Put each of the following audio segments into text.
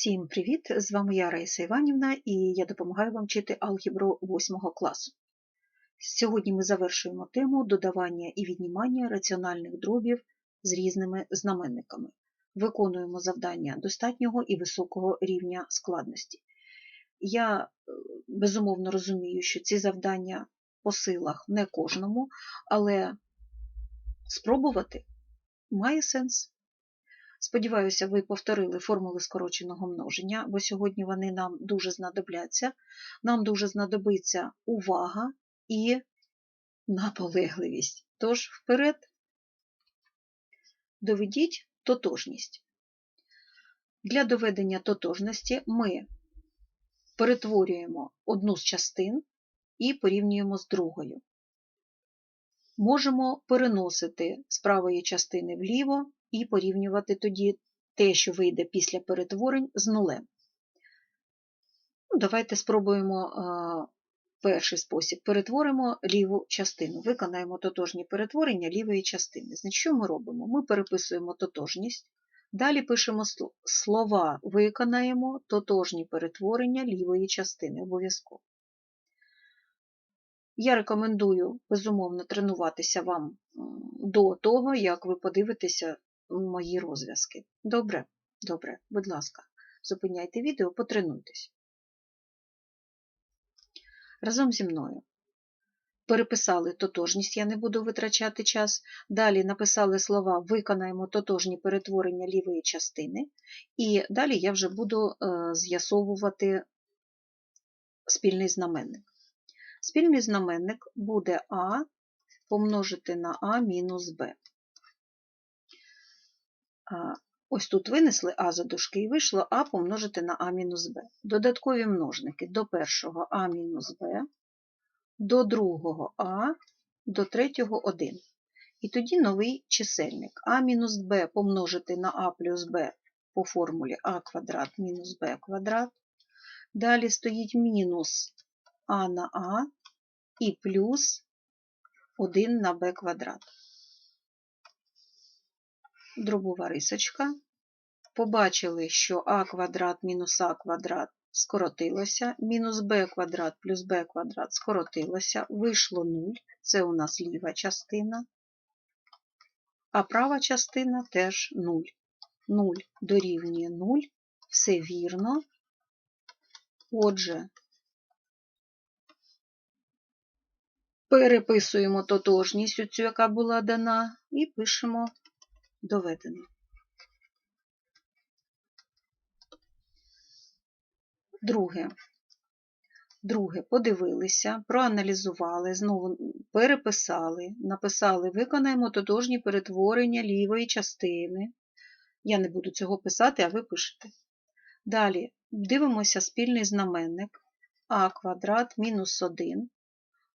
Всім привіт! З вами я Раїса Іванівна і я допомагаю вам вчити алгебру 8 класу. Сьогодні ми завершуємо тему додавання і віднімання раціональних дробів з різними знаменниками. Виконуємо завдання достатнього і високого рівня складності. Я е, безумовно розумію, що ці завдання по силах не кожному, але спробувати має сенс. Сподіваюся, ви повторили формули скороченого множення, бо сьогодні вони нам дуже знадобляться. Нам дуже знадобиться увага і наполегливість. Тож, вперед, доведіть тотожність. Для доведення тотожності ми перетворюємо одну з частин і порівнюємо з другою. Можемо переносити з правої частини вліво і порівнювати тоді те, що вийде після перетворень, з нулем. Ну, Давайте спробуємо перший спосіб. Перетворимо ліву частину. Виконаємо тотожні перетворення лівої частини. Значить, що ми робимо? Ми переписуємо тотожність. Далі пишемо слова, виконаємо тотожні перетворення лівої частини обов'язково. Я рекомендую, безумовно, тренуватися вам до того, як ви подивитеся мої розв'язки. Добре, добре, будь ласка, зупиняйте відео, потренуйтесь. Разом зі мною. Переписали тотожність, я не буду витрачати час. Далі написали слова виконаємо тотожні перетворення лівої частини, і далі я вже буду е, з'ясовувати спільний знаменник. Спільний знаменник буде А помножити на А мінус Б. Ось тут винесли А за дужки і вийшло А помножити на А мінус Б. Додаткові множники до першого А мінус Б, до другого А, до третього 1. І тоді новий чисельник. А мінус Б помножити на А плюс Б по формулі А квадрат мінус Б квадрат. Далі стоїть мінус А на А і плюс 1 на Б квадрат дробова рисочка. Побачили, що а квадрат мінус а квадрат скоротилося, мінус b квадрат плюс b квадрат скоротилося, вийшло 0, це у нас ліва частина, а права частина теж 0. 0 дорівнює 0, все вірно. Отже, переписуємо тотожність, цю, яка була дана, і пишемо доведено. Друге. Друге, подивилися, проаналізували, знову переписали, написали, виконаємо тотожні перетворення лівої частини. Я не буду цього писати, а ви пишете. Далі дивимося спільний знаменник а квадрат мінус 1,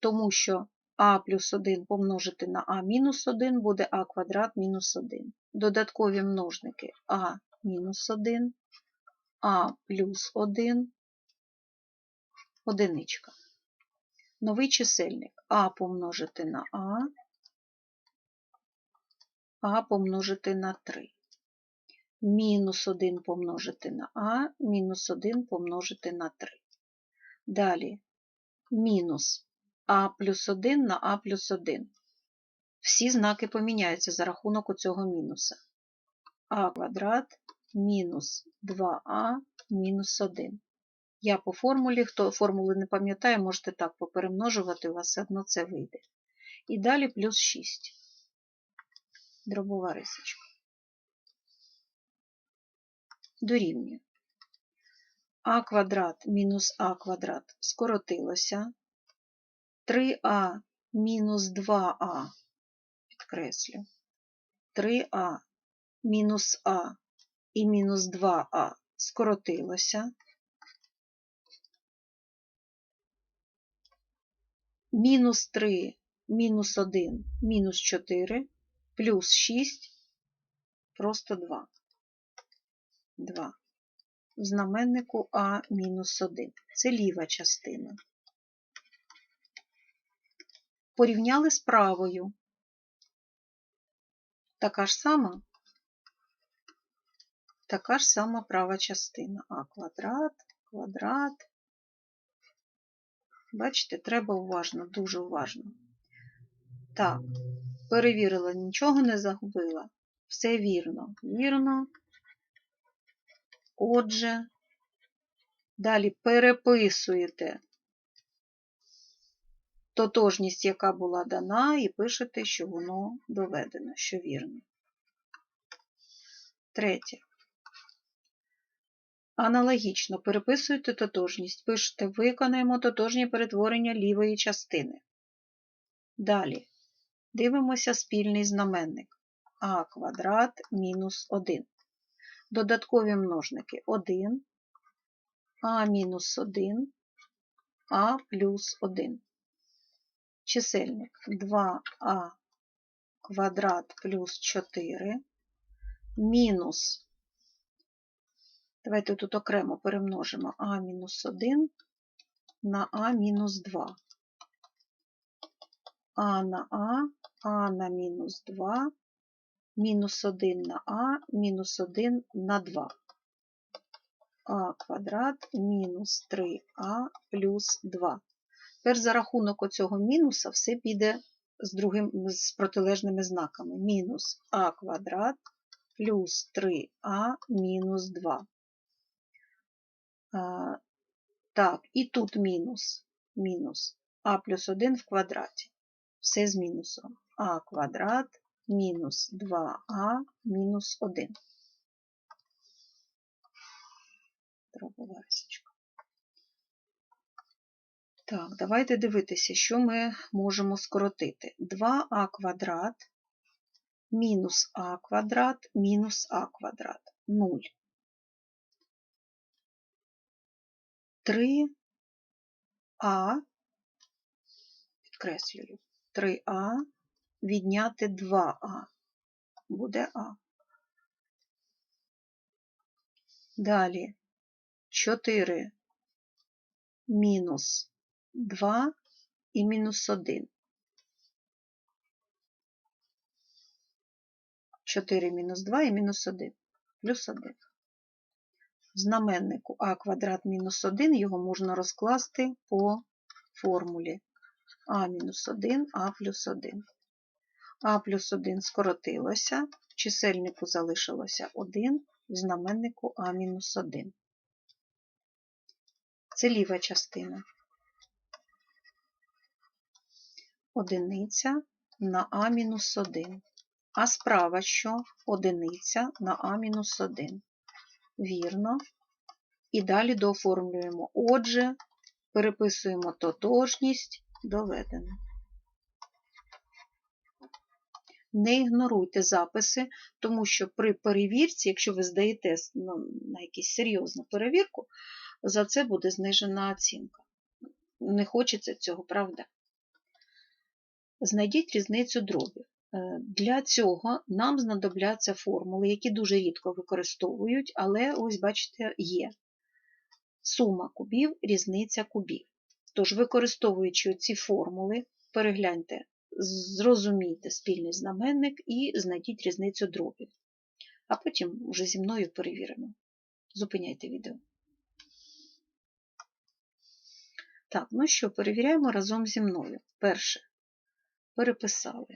тому що а плюс 1 помножити на а мінус 1 буде а квадрат мінус 1. Додаткові множники а мінус 1, а плюс 1, одиничка. Новий чисельник а помножити на а, а помножити на 3. Мінус 1 помножити на а, мінус 1 помножити на 3. Далі мінус а плюс 1 на а плюс 1. Всі знаки поміняються за рахунок цього мінуса. а квадрат мінус 2а мінус 1. Я по формулі, хто формули не пам'ятає, можете так поперемножувати, у вас одно це вийде. І далі плюс 6. Дробова рисочка. Дорівнює. а квадрат мінус а квадрат скоротилося. 3а мінус 2а, підкреслю, 3а мінус а і мінус 2а скоротилося. Мінус 3, мінус 1, мінус 4, плюс 6, просто 2. 2. В знаменнику А мінус 1. Це ліва частина порівняли з правою. Така ж сама, така ж сама права частина. А квадрат, квадрат. Бачите, треба уважно, дуже уважно. Так, перевірила, нічого не загубила. Все вірно. Вірно. Отже, далі переписуєте тотожність, яка була дана, і пишете, що воно доведено, що вірно. Третє. Аналогічно переписуєте тотожність, пишете виконаємо тотожні перетворення лівої частини. Далі дивимося спільний знаменник а квадрат мінус 1. Додаткові множники 1, а мінус 1, а плюс 1. Чисельник 2а квадрат плюс 4 мінус Давайте тут окремо перемножимо а мінус 1 на а мінус 2. а на а, а на мінус 2, мінус 1 на а, мінус 1 на 2. а квадрат мінус 3а плюс 2. Тепер за рахунок оцього мінуса все піде з другим, з протилежними знаками. Мінус а квадрат плюс 3а мінус 2. А, Так, і тут мінус. Мінус а плюс 1 в квадраті. Все з мінусом. а квадрат мінус 2а мінус 1. Дробова рисочка. Так, давайте дивитися, що ми можемо скоротити. 2а квадрат мінус а квадрат мінус а квадрат 0. 3а, підкреслюю, 3а відняти 2а. Буде А. Далі 4 мінус 2 і мінус 1. 4 мінус 2 і мінус 1. Плюс 1. В знаменнику а квадрат мінус 1 його можна розкласти по формулі а мінус 1, а плюс 1. а плюс 1 скоротилося, в чисельнику залишилося 1, в знаменнику а мінус 1. Це ліва частина. Одиниця на А-1. А справа що? Одиниця на а мінус 1. Вірно. І далі дооформлюємо. Отже, переписуємо тотожність, доведено. Не ігноруйте записи, тому що при перевірці, якщо ви здаєте ну, на якусь серйозну перевірку, за це буде знижена оцінка. Не хочеться цього, правда? Знайдіть різницю дробів. Е, для цього нам знадобляться формули, які дуже рідко використовують, але ось, бачите, є сума кубів, різниця кубів. Тож, використовуючи ці формули, перегляньте, зрозумійте спільний знаменник і знайдіть різницю дробів. А потім вже зі мною перевіримо. Зупиняйте відео. Так, ну що, перевіряємо разом зі мною. Перше. Переписали.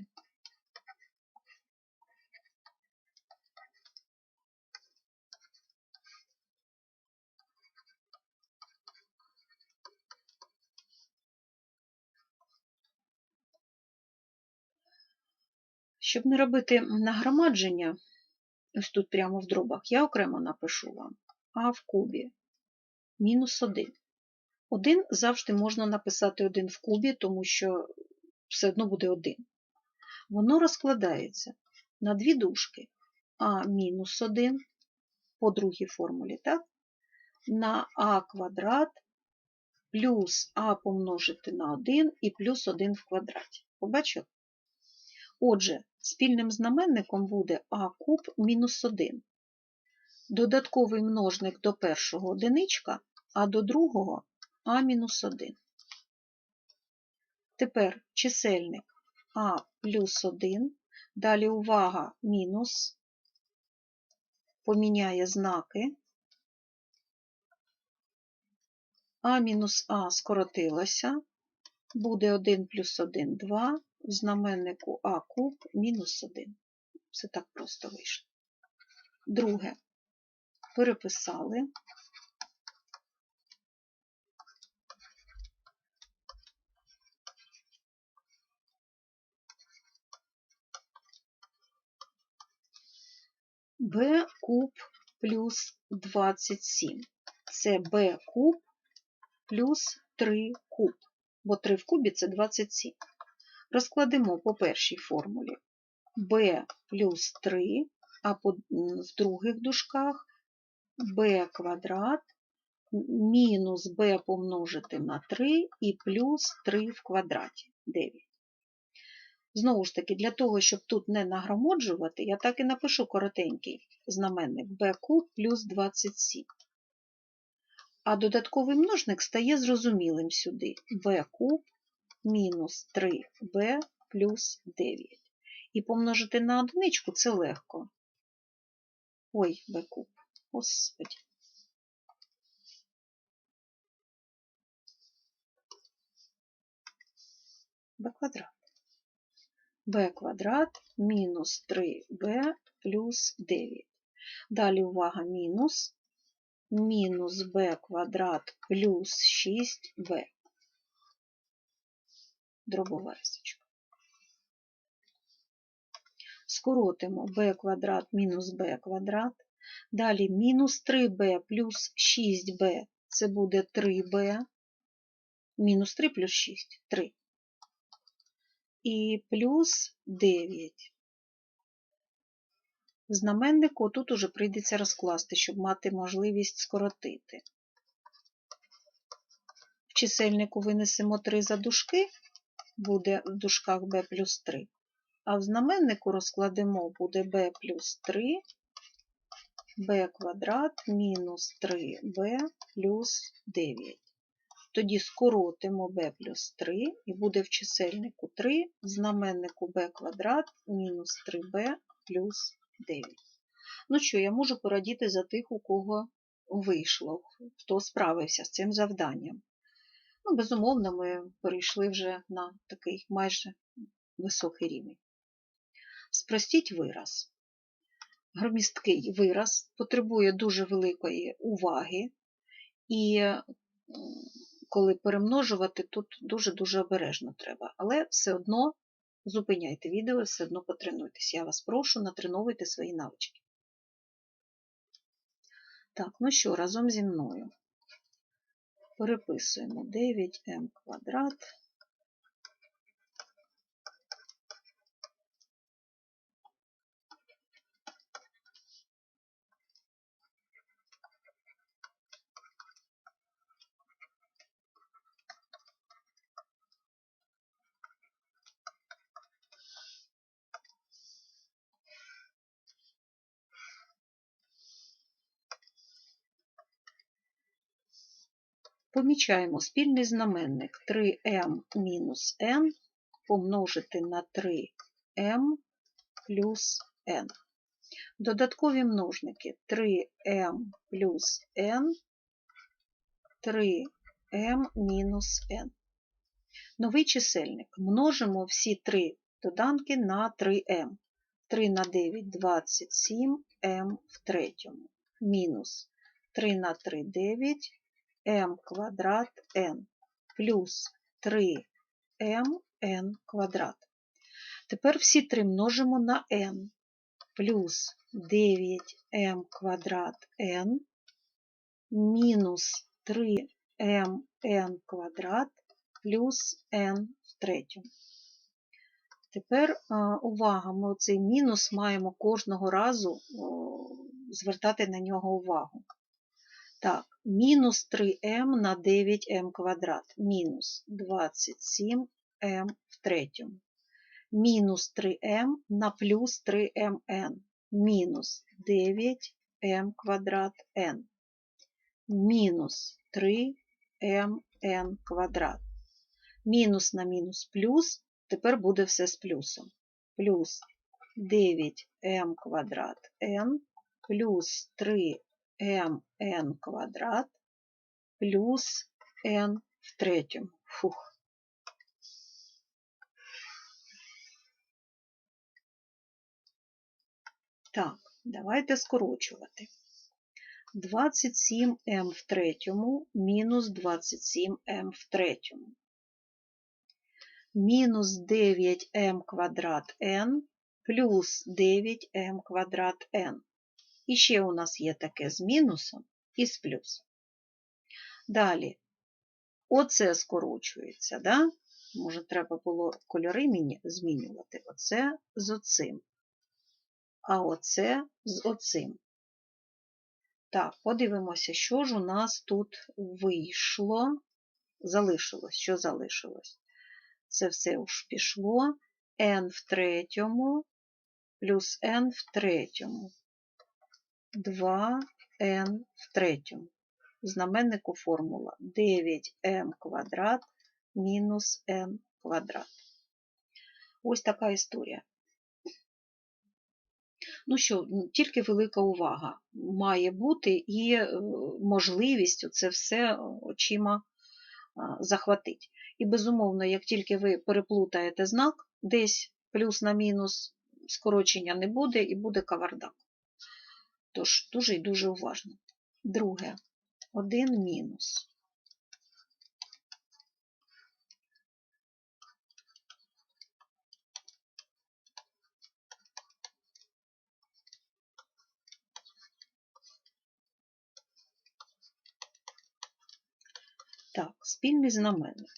Щоб не робити нагромадження, ось тут прямо в дробах, я окремо напишу вам а в кубі мінус 1. 1 завжди можна написати 1 в кубі, тому що все одно буде 1. Воно розкладається на дві дужки а мінус 1 по другій формулі, так? на а квадрат плюс а помножити на 1 і плюс 1 в квадраті. Побачили? Отже, спільним знаменником буде а куб мінус 1. Додатковий множник до першого одиничка, а до другого а мінус 1. Тепер чисельник а плюс 1, далі увага мінус поміняє знаки. А мінус А скоротилося, буде 1 плюс 1 – 2, в знаменнику А куб мінус 1. Все так просто вийшло. Друге. Переписали. B куб плюс 27. Це b куб плюс 3 куб, бо 3 в кубі це 27. Розкладемо по першій формулі b плюс 3, а в других дужках b квадрат мінус b помножити на 3 і плюс 3 в квадраті 9. Знову ж таки, для того, щоб тут не нагромоджувати, я так і напишу коротенький знаменник b куб плюс 27. А додатковий множник стає зрозумілим сюди b куб мінус 3b плюс 9. І помножити на одиничку це легко. Ой, b куб. Господи. b квадрат b квадрат мінус 3b плюс 9. Далі увага мінус. Мінус b квадрат плюс 6b. Дробова рисочка. Скоротимо b квадрат мінус b квадрат. Далі мінус 3b плюс 6b це буде 3b. Мінус 3 плюс 6 3 і плюс 9. В знаменнику тут уже прийдеться розкласти, щоб мати можливість скоротити. В чисельнику винесемо 3 за дужки, буде в дужках b плюс 3, а в знаменнику розкладемо буде b плюс 3, b квадрат мінус 3b плюс 9. Тоді скоротимо b плюс 3 і буде в чисельнику 3, в знаменнику b квадрат мінус 3b плюс 9. Ну що, я можу порадіти за тих, у кого вийшло, хто справився з цим завданням. Ну, Безумовно, ми перейшли вже на такий майже високий рівень. Спростіть вираз. Громісткий вираз потребує дуже великої уваги, і коли перемножувати, тут дуже-дуже обережно треба. Але все одно зупиняйте відео, все одно потренуйтесь. Я вас прошу, натреновуйте свої навички. Так, ну що, разом зі мною переписуємо 9m квадрат Помічаємо спільний знаменник 3m мінус n помножити на 3m плюс n. Додаткові множники 3m плюс n, 3m мінус n. Новий чисельник. Множимо всі три доданки на 3m. 3 на 9 27 m в третьому. Мінус 3 на 3 9 m квадрат n плюс 3mn квадрат. Тепер всі три множимо на n плюс 9m квадрат n мінус 3mn квадрат плюс n в третьому. Тепер увага, ми цей мінус маємо кожного разу звертати на нього увагу. Так, мінус 3m на 9m квадрат, мінус 27m в третьому. Мінус 3m на плюс 3mn, мінус 9m квадрат n. Мінус 3mn квадрат. Мінус на мінус плюс, тепер буде все з плюсом. Плюс 9m квадрат n плюс 3mn квадрат плюс n в третьому. Фух. Так, давайте скорочувати. 27m в третьому мінус 27m в третьому. Мінус 9m квадрат n плюс 9m квадрат n. І ще у нас є таке з мінусом і з плюсом. Далі, оце скорочується, да? може, треба було кольори змінювати. Оце з оцим. А оце з оцим. Так, подивимося, що ж у нас тут вийшло. Залишилось. Що залишилось? Це все уж пішло. n в третьому плюс n в третьому. 2n в третьому. В знаменнику формула 9m квадрат мінус n квадрат. Ось така історія. Ну що, тільки велика увага має бути і е, можливість це все очима захватити. І, безумовно, як тільки ви переплутаєте знак, десь плюс на мінус скорочення не буде і буде кавардак. Тож, дуже і дуже уважно. Друге, один мінус. Так, спільний знаменник.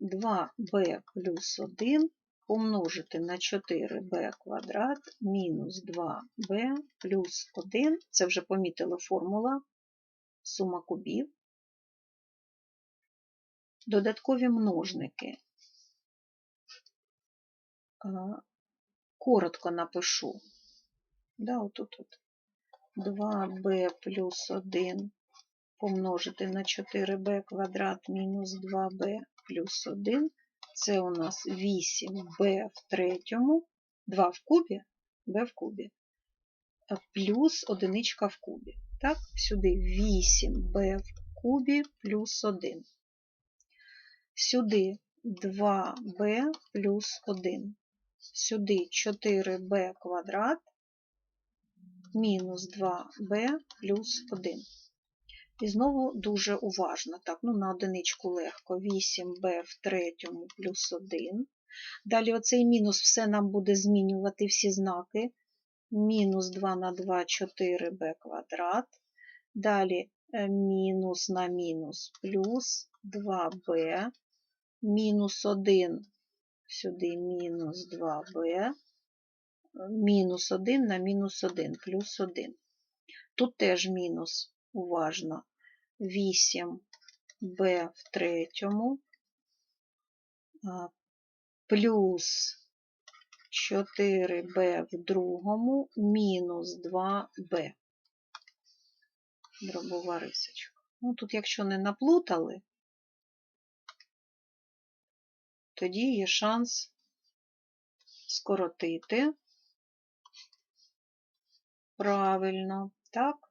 2b плюс 1 помножити на 4b квадрат мінус 2b плюс 1. Це вже помітили формула сума кубів. Додаткові множники. Коротко напишу. Да, отут от. 2b плюс 1 помножити на 4b квадрат мінус 2b плюс 1. Це у нас 8b в третьому, 2 в кубі, b в кубі, плюс одиничка в кубі. Так, сюди 8b в кубі плюс 1. Сюди 2b плюс 1. Сюди 4b квадрат мінус 2b плюс 1. І знову дуже уважно. Так, ну на одиничку легко. 8b в третьому плюс 1. Далі оцей мінус все нам буде змінювати всі знаки. Мінус 2 на 2 4b квадрат. Далі е, мінус на мінус плюс 2b. Мінус 1, сюди мінус 2b. Мінус 1 на мінус 1 плюс 1. Тут теж мінус уважно. 8b в третьому плюс 4b в другому мінус 2b. Дробова рисочка. Ну, тут, якщо не наплутали, тоді є шанс скоротити правильно, так?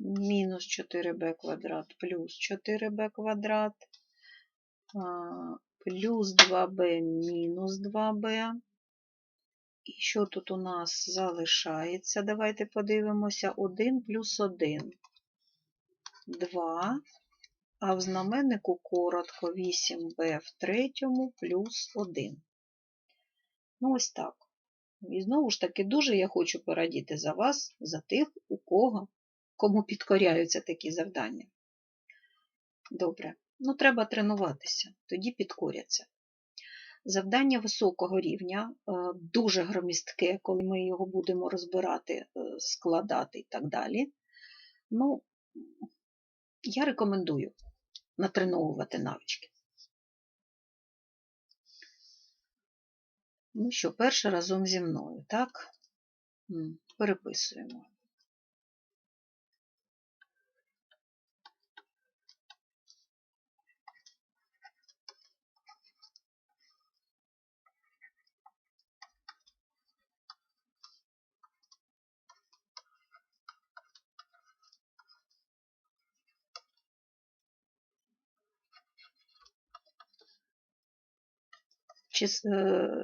Мінус 4b квадрат плюс 4b квадрат, плюс 2b мінус 2b. І що тут у нас залишається? Давайте подивимося: 1 плюс 1, 2, а в знаменнику коротко 8b в третьому плюс 1. Ну, ось так. І знову ж таки, дуже я хочу порадіти за вас, за тих, у кого кому підкоряються такі завдання. Добре, ну треба тренуватися, тоді підкоряться. Завдання високого рівня, е, дуже громістке, коли ми його будемо розбирати, е, складати і так далі. Ну, я рекомендую натреновувати навички. Ну що, перше разом зі мною, так? Переписуємо.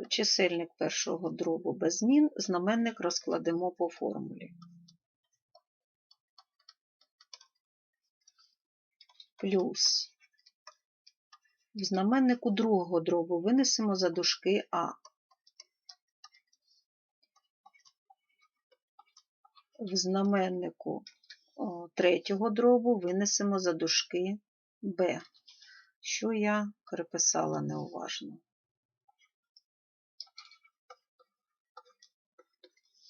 Чисельник першого дробу без змін, знаменник розкладемо по формулі. Плюс в знаменнику другого дробу винесемо за дужки А. В знаменнику третього дробу винесемо за дужки Б, що я переписала неуважно.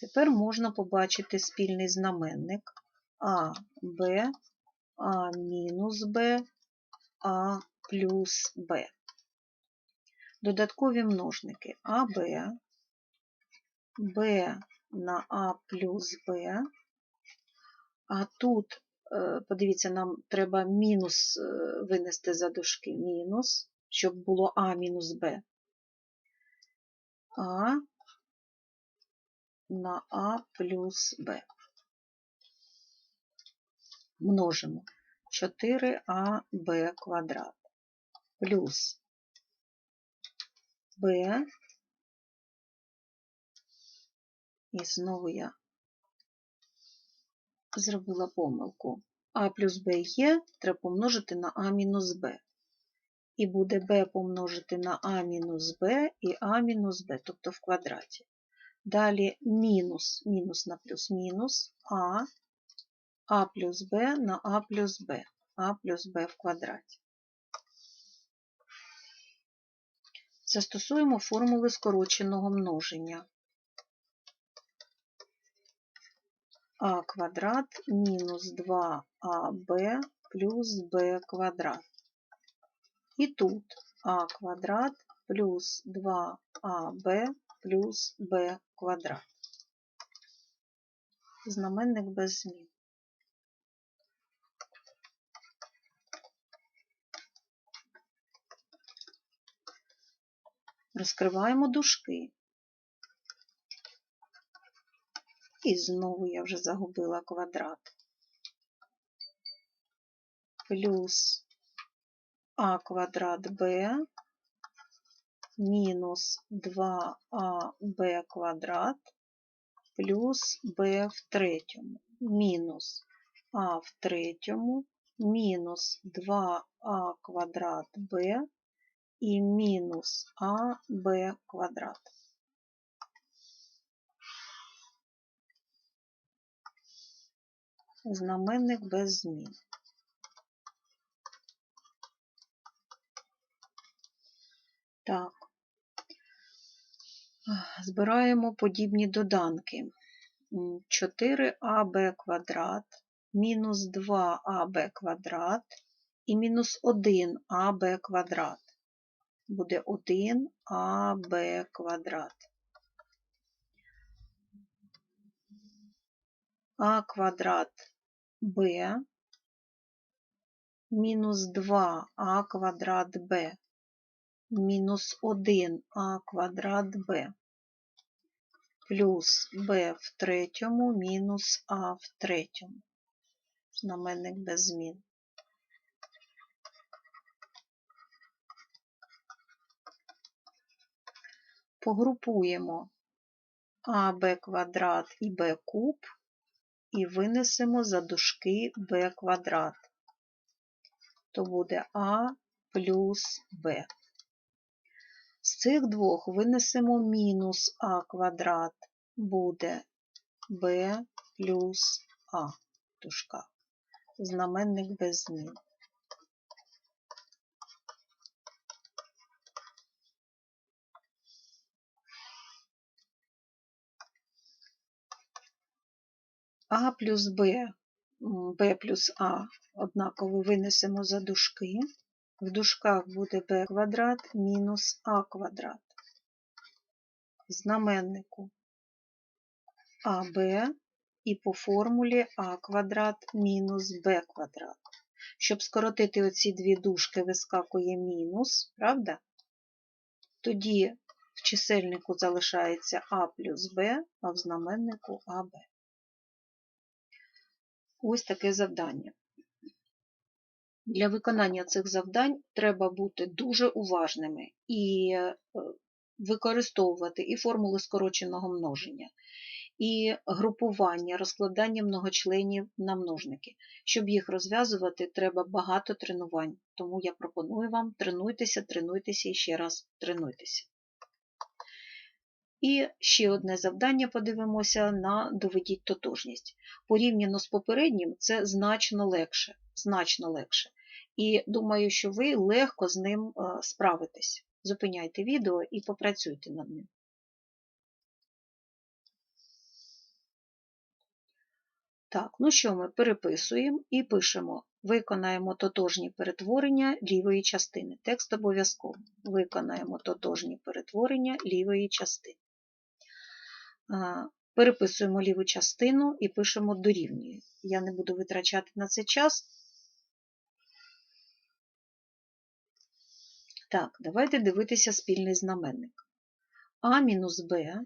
Тепер можна побачити спільний знаменник А, Б, А мінус Б, А плюс Б. Додаткові множники АБ, Б на А плюс Б, а тут, е, подивіться, нам треба мінус е, винести за дужки, мінус, щоб було А мінус Б. А на А плюс Б. Множимо 4АБ квадрат плюс Б. І знову я зробила помилку. А плюс Б є, треба помножити на А мінус Б. І буде Б помножити на А мінус Б і А мінус Б, тобто в квадраті. Далі мінус, мінус на плюс мінус А, А плюс Б на А плюс Б, А плюс Б в квадраті. Застосуємо формули скороченого множення. А квадрат мінус 2АБ плюс Б квадрат. І тут А квадрат плюс 2АБ плюс Б квадрат. Знаменник без змін. Розкриваємо дужки. І знову я вже загубила квадрат. Плюс а квадрат b мінус 2аб квадрат плюс b в третьому мінус а в третьому мінус 2а квадрат b і мінус аб квадрат. Знаменник без змін. Так. Збираємо подібні доданки. 4аб квадрат мінус 2аб квадрат і мінус 1аб квадрат. Буде 1аб квадрат. а квадрат b мінус 2а квадрат b мінус 1а квадрат b плюс b в третьому мінус а в третьому. Знаменник без змін. Погрупуємо аб квадрат і b куб і винесемо за дужки b квадрат. То буде а плюс b. З цих двох винесемо мінус а квадрат, буде b плюс а дужках. Знаменник без змін. А плюс Б, Б плюс А однаково винесемо за дужки. В дужках буде b квадрат мінус а квадрат. В знаменнику АБ і по формулі а квадрат мінус b квадрат. Щоб скоротити оці дві дужки, вискакує мінус, правда? Тоді в чисельнику залишається а плюс b, а в знаменнику АБ. Ось таке завдання. Для виконання цих завдань треба бути дуже уважними і використовувати і формули скороченого множення, і групування, розкладання многочленів на множники. Щоб їх розв'язувати, треба багато тренувань. Тому я пропоную вам тренуйтеся, тренуйтеся і ще раз тренуйтеся. І ще одне завдання подивимося на доведіть тотожність. Порівняно з попереднім, це значно легше. Значно легше. І думаю, що ви легко з ним е, справитесь. Зупиняйте відео і попрацюйте над ним. Так, ну що ми переписуємо і пишемо. Виконаємо тотожні перетворення лівої частини. Текст обов'язково. Виконаємо тотожні перетворення лівої частини. Переписуємо ліву частину і пишемо дорівнює. Я не буду витрачати на це час. Так, давайте дивитися спільний знаменник. А мінус Б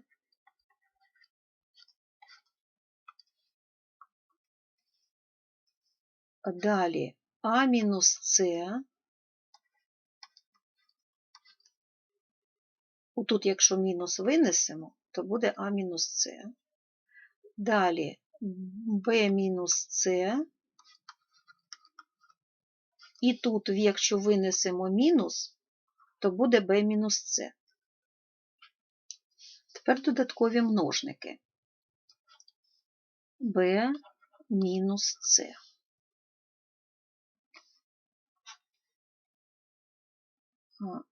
Далі А мінус С. Тут, якщо мінус винесемо, то буде А мінус С. Далі Б мінус С. І тут, якщо винесемо мінус, то буде b мінус С. Тепер додаткові множники. b мінус С.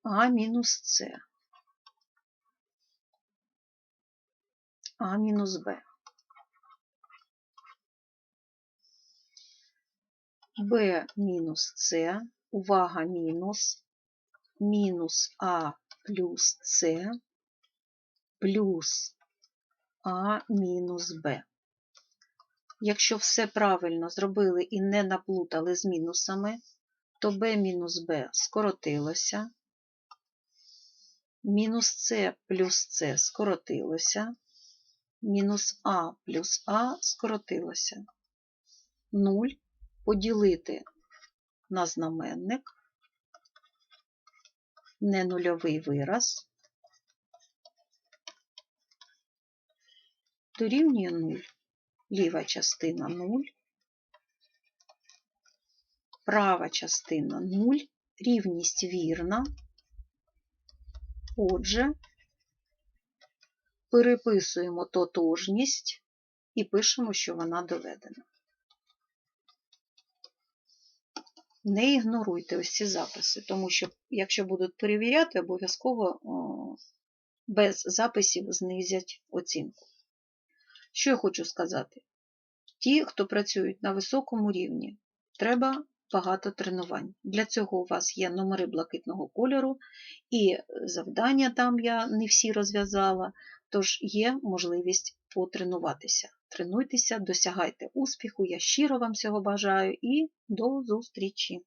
А мінус С. А мінус Б. Б мінус С, увага мінус, мінус А плюс С плюс А мінус Б. Якщо все правильно зробили і не наплутали з мінусами, то b мінус b скоротилося, мінус С плюс С скоротилося, мінус А плюс А скоротилося. 0 поділити на знаменник, не нульовий вираз, дорівнює 0. Ліва частина 0, права частина 0, рівність вірна. Отже, переписуємо тотожність і пишемо, що вона доведена. Не ігноруйте ось ці записи, тому що, якщо будуть перевіряти, обов'язково без записів знизять оцінку. Що я хочу сказати? Ті, хто працюють на високому рівні, треба багато тренувань. Для цього у вас є номери блакитного кольору, і завдання там я не всі розв'язала, тож є можливість потренуватися. Тренуйтеся, досягайте успіху, я щиро вам цього бажаю і до зустрічі!